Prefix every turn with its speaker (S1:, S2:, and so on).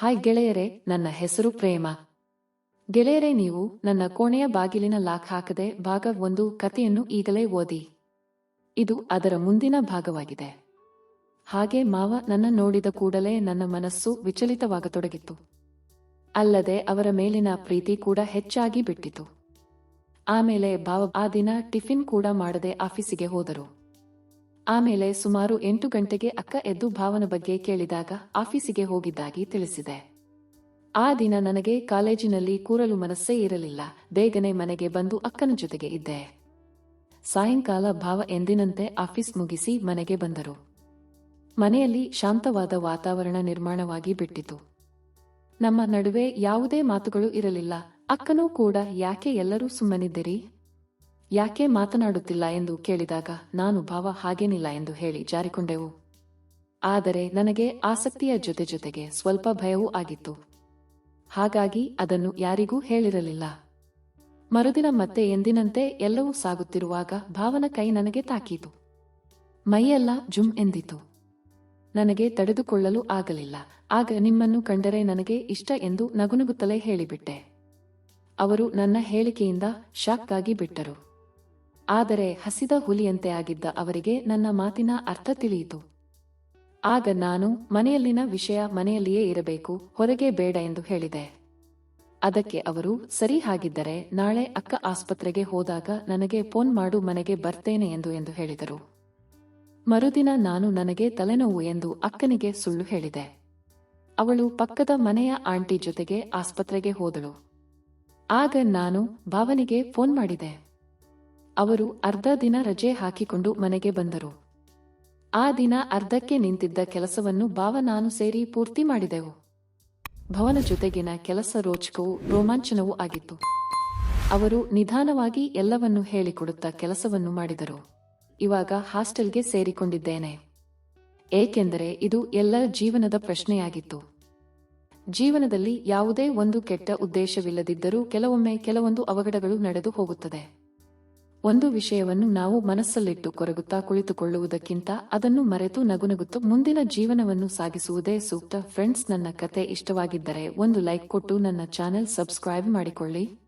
S1: Hi ಗೆಳೆಯರೆ, ನನ್ನ ಹೆಸರು ಪ್ರೇಮ. ಗೆಳೆಯರೆ, ನೀವು ನನ್ನ ಕೋಣೆಯ ಬಾಗಿಲಿನ ಲಾಕ್ ಹಾಕದೆ ಭಾಗ ಒಂದು ಕಥೆಯನ್ನು ಈಗಲೇ ಓದಿ. ಇದು ಅದರ ಮುಂದಿನ ಭಾಗವಾಗಿದೆ. ಹಾಗೆ ಮಾವ ನನ್ನ ನೋಡಿದ ಕೂಡಲೇ ನನ್ನ ಮನಸ್ಸು ವಿಚಲಿತವಾಗತೊಡಗಿತ್ತು. ಅಲ್ಲದೆ ಅವರ ಮೇಲಿನ ಪ್ರೀತಿ ಕೂಡ ಹೆಚ್ಚಾಗಿ ಬಿಟ್ಟಿತು. ಆಮೇಲೆ ಬಾವ ಆ ದಿನ ಟಿಫಿನ್ ಕೂಡ ಮಾಡದೆ ಆಫೀಸಿಗೆ ಹೋದರು. ಆಮೇಲೆ ಸುಮಾರು ಎಂಟು ಗಂಟೆಗೆ ಅಕ್ಕ ಎದ್ದು ಭಾವನ ಬಗ್ಗೆ ಕೇಳಿದಾಗ ಆಫೀಸಿಗೆ ಹೋಗಿದ್ದಾಗಿ ತಿಳಿಸಿದೆ. ಆ ದಿನ ನನಗೆ ಕಾಲೇಜಿನಲ್ಲಿ ಕೂರಲು ಮನಸ್ಸೇ ಇರಲಿಲ್ಲ. ಬೇಗನೆ ಮನೆಗೆ ಬಂದು ಅಕ್ಕನ ಜೊತೆಗೆ ಇದ್ದೆ. ಸಾಯಂಕಾಲ ಭಾವ ಎಂದಿನಂತೆ ಆಫೀಸ್ ಮುಗಿಸಿ ಮನೆಗೆ ಬಂದರು. ಮನೆಯಲ್ಲಿ ಶಾಂತವಾದ ವಾತಾವರಣ ನಿರ್ಮಾಣವಾಗಿ ಬಿಟ್ಟಿತು. ನಮ್ಮ ನಡುವೆ ಯಾವುದೇ ಮಾತುಗಳು ಇರಲಿಲ್ಲ. ಅಕ್ಕನೂ ಕೂಡ, ಯಾಕೆ ಎಲ್ಲರೂ ಸುಮ್ಮನಿದ್ದೀರಿ? ಯಾಕೆ ಮಾತನಾಡುತ್ತಿಲ್ಲ ಎಂದು ಕೇಳಿದಾಗ, ನಾನು ಭಾವ ಹಾಗೇನಿಲ್ಲ ಎಂದು ಹೇಳಿ ಜಾರಿಕೊಂಡೆವು. ಆದರೆ ನನಗೆ ಆಸಕ್ತಿಯ ಜೊತೆ ಜೊತೆಗೆ ಸ್ವಲ್ಪ ಭಯವೂ ಆಗಿತ್ತು. ಹಾಗಾಗಿ ಅದನ್ನು ಯಾರಿಗೂ ಹೇಳಿರಲಿಲ್ಲ. ಮರುದಿನ ಮತ್ತೆ ಎಂದಿನಂತೆ ಎಲ್ಲವೂ ಸಾಗುತ್ತಿರುವಾಗ ಭಾವನ ಕೈ ನನಗೆ ತಾಕೀತು. ಮೈಯೆಲ್ಲ ಜುಮ್ ಎಂದಿತು. ನನಗೆ ತಡೆದುಕೊಳ್ಳಲು ಆಗಲಿಲ್ಲ. ಆಗ ನಿಮ್ಮನ್ನು ಕಂಡರೆ ನನಗೆ ಇಷ್ಟ ಎಂದು ನಗುನಗುತ್ತಲೇ ಹೇಳಿಬಿಟ್ಟೆ. ಅವರು ನನ್ನ ಹೇಳಿಕೆಯಿಂದ ಶಾಕ್ ಆಗಿ ಬಿಟ್ಟರು. ಆದರೆ ಹಸಿದ ಹುಲಿಯಂತೆ ಆಗಿದ್ದ ಅವರಿಗೆ ನನ್ನ ಮಾತಿನ ಅರ್ಥ ತಿಳಿಯಿತು. ಆಗ ನಾನು ಮನೆಯಲ್ಲಿನ ವಿಷಯ ಮನೆಯಲ್ಲಿಯೇ ಇರಬೇಕು, ಹೊರಗೆ ಬೇಡ ಎಂದು ಹೇಳಿದೆ. ಅದಕ್ಕೆ ಅವರು, ಸರಿ ಹಾಗಿದ್ದರೆ ನಾಳೆ ಅಕ್ಕ ಆಸ್ಪತ್ರೆಗೆ ಹೋದಾಗ ನನಗೆ ಫೋನ್ ಮಾಡು, ಮನೆಗೆ ಬರ್ತೇನೆ ಎಂದು ಎಂದು ಹೇಳಿದರು. ಮರುದಿನ ನಾನು ನನಗೆ ತಲೆನೋವು ಎಂದು ಅಕ್ಕನಿಗೆ ಸುಳ್ಳು ಹೇಳಿದೆ. ಅವಳು ಪಕ್ಕದ ಮನೆಯ ಆಂಟಿ ಜೊತೆಗೆ ಆಸ್ಪತ್ರೆಗೆ ಹೋದಳು. ಆಗ ನಾನು ಭಾವನಿಗೆ ಫೋನ್ ಮಾಡಿದೆ. ಅವರು ಅರ್ಧ ದಿನ ರಜೆ ಹಾಕಿಕೊಂಡು ಮನೆಗೆ ಬಂದರು. ಆ ದಿನ ಅರ್ಧಕ್ಕೆ ನಿಂತಿದ್ದ ಕೆಲಸವನ್ನು ಭಾವ ನಾನು ಸೇರಿ ಪೂರ್ತಿ ಮಾಡಿದೆವು. ಭವನ ಜೊತೆಗಿನ ಕೆಲಸ ರೋಚಕವೂ ರೋಮಾಂಚನವೂ ಆಗಿತ್ತು. ಅವರು ನಿಧಾನವಾಗಿ ಎಲ್ಲವನ್ನೂ ಹೇಳಿಕೊಡುತ್ತಾ ಕೆಲಸವನ್ನು ಮಾಡಿದರು. ಇವಾಗ ಹಾಸ್ಟೆಲ್ಗೆ ಸೇರಿಕೊಂಡಿದ್ದೇನೆ. ಏಕೆಂದರೆ ಇದು ಎಲ್ಲರ ಜೀವನದ ಪ್ರಶ್ನೆಯಾಗಿತ್ತು. ಜೀವನದಲ್ಲಿ ಯಾವುದೇ ಒಂದು ಕೆಟ್ಟ ಉದ್ದೇಶವಿಲ್ಲದಿದ್ದರೂ ಕೆಲವೊಮ್ಮೆ ಕೆಲವೊಂದು ಅವಘಡಗಳು ನಡೆದು ಹೋಗುತ್ತದೆ. ಒಂದು ವಿಷಯವನ್ನು ನಾವು ಮನಸ್ಸಲ್ಲಿಟ್ಟು ಕೊರಗುತ್ತಾ ಕುಳಿತುಕೊಳ್ಳುವುದಕ್ಕಿಂತ ಅದನ್ನು ಮರೆತು ನಗುನಗುತ್ತು ಮುಂದಿನ ಜೀವನವನ್ನು ಸಾಗಿಸುವುದೇ ಸೂಕ್ತ. ಫ್ರೆಂಡ್ಸ್ ನನ್ನ ಕತೆ ಇಷ್ಟವಾಗಿದ್ದರೆ ಒಂದು ಲೈಕ್ ಕೊಟ್ಟು ನನ್ನ ಚಾನೆಲ್ ಸಬ್ಸ್ಕ್ರೈಬ್ ಮಾಡಿಕೊಳ್ಳಿ.